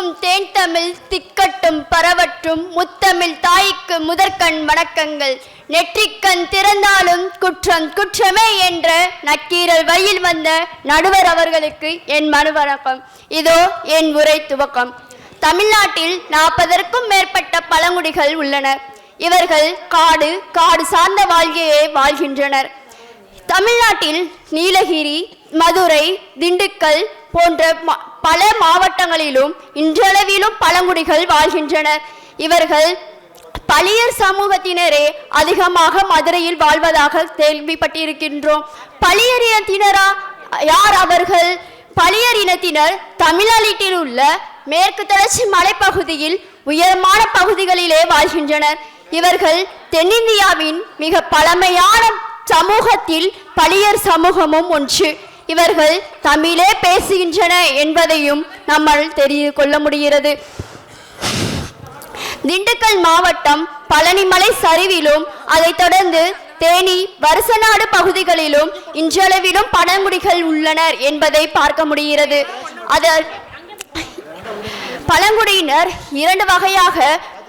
தித்திக்கும் தேன் தமிழ் திக்கட்டும் பரவற்றும் முத்தமிழ் தாய்க்கு முதற்கண் வணக்கங்கள். நெற்றிக்கண் திறந்தாலும் குற்றம் குற்றமே என்ற நக்கீரல் வழியில் வந்த நடுவர் அவர்களுக்கு என் மனு வணக்கம். இதோ என் உரை துவக்கம். தமிழ்நாட்டில் நாற்பதற்கும் மேற்பட்ட பழங்குடிகள் உள்ளனர் இவர்கள் காடு காடு சார்ந்த வாழ்க்கையே வாழ்கின்றனர். தமிழ்நாட்டில் நீலகிரி மதுரை திண்டுக்கல் போன்ற பல மாவட்டங்களிலும் இன்றளவிலும் பழங்குடிகள் வாழ்கின்றனர். இவர்கள் பளியர் சமூகத்தினரே அதிகமாக மதுரையில் வாழ்வதாக கேள்விப்பட்டிருக்கின்றோம். பளியர் இனத்தினரா யார் அவர்கள்? பளியர் இனத்தினர் தமிழ்நாட்டில் உள்ள மேற்கு தொடர்ச்சி மலைப்பகுதியில் உயரமான பகுதிகளிலே வாழ்கின்றனர். இவர்கள் தென்னிந்தியாவின் மிக பழமையான சமூகத்தில் பளியர் சமூகமும் ஒன்று. இவர்கள் தமிழே பேசுகின்றன என்பதையும் நம்மால் தெரிந்து கொள்ள முடிகிறது. திண்டுக்கல் மாவட்டம் பழனிமலை சரிவிலும் அதைத் தொடர்ந்து தேனி வருசநாடு பகுதிகளிலும் இன்றளவிலும் பழங்குடிகள் உள்ளனர் என்பதை பார்க்க முடிகிறது. அது பழங்குடியினர் இரண்டு வகையாக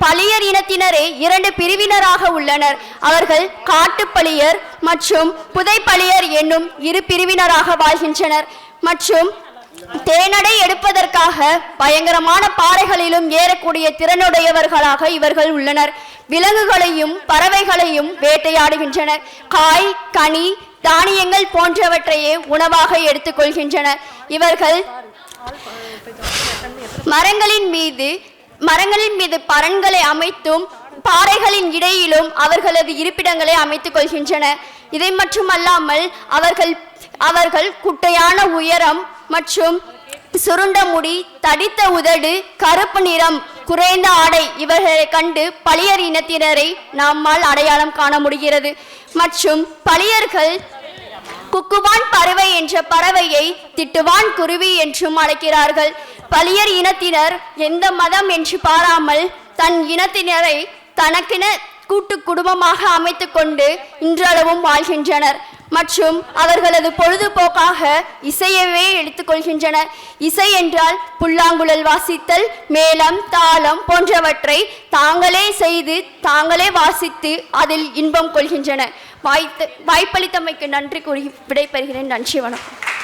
பளியர் இனத்தினரே இரண்டு பிரிவினராக உள்ளனர். அவர்கள் காட்டுப்பழியர் மற்றும் புதைப்பழியர் என்னும் இரு பிரிவினராக வாழ்கின்றனர். மற்றும் தேனடை எடுப்பதற்காக பயங்கரமான பாறைகளிலும் ஏறக்கூடிய திறனுடையவர்களாக இவர்கள் உள்ளனர். விலங்குகளையும் பறவைகளையும் வேட்டையாடுகின்றனர். காய் கனி தானியங்கள் போன்றவற்றையே உணவாக எடுத்துக்கொள்கின்றனர். இவர்கள் மரங்களின் மீது மரங்களின் மீது பரன்களை அமைத்தும் பாறைகளின் இடையிலும் அவர்களது இருப்பிடங்களை அமைத்துக் கொள்கின்றன. இதை மட்டுமல்லாமல் அவர்கள் அவர்கள் குட்டையான உயரம் மற்றும் சுருண்ட முடி தடித்த உதடு கருப்பு நிறம் குறைந்த ஆடை இவர்களை கண்டு பளியர் இனத்தினரை நம்மால் அடையாளம் காண முடிகிறது. மற்றும் பளியர்கள் குக்குவான் பறவை என்ற பறவையை திட்டுவான் குருவி என்றும் அழைக்கிறார்கள். பலியர் இனத்தினர் எந்த மதம் என்று பாராமல் தன் இனத்தினரை தனக்கென கூட்டு குடும்பமாக அமைத்து கொண்டு இன்றளவும் வாழ்கின்றனர். மற்றும் அவர்களது பொழுதுபோக்காக இசையவே எடுத்துக்கொள்கின்றனர் இசை என்றால் புல்லாங்குழல் வாசித்தல் மேளம் தாளம் போன்றவற்றை தாங்களே செய்து தாங்களே வாசித்து அதில் இன்பம் கொள்கின்றனர் வாய்த்து வாய்ப்பளித்தமைக்கு நன்றி கூறி விடைபெறுகிறேன். நன்றி வணக்கம்.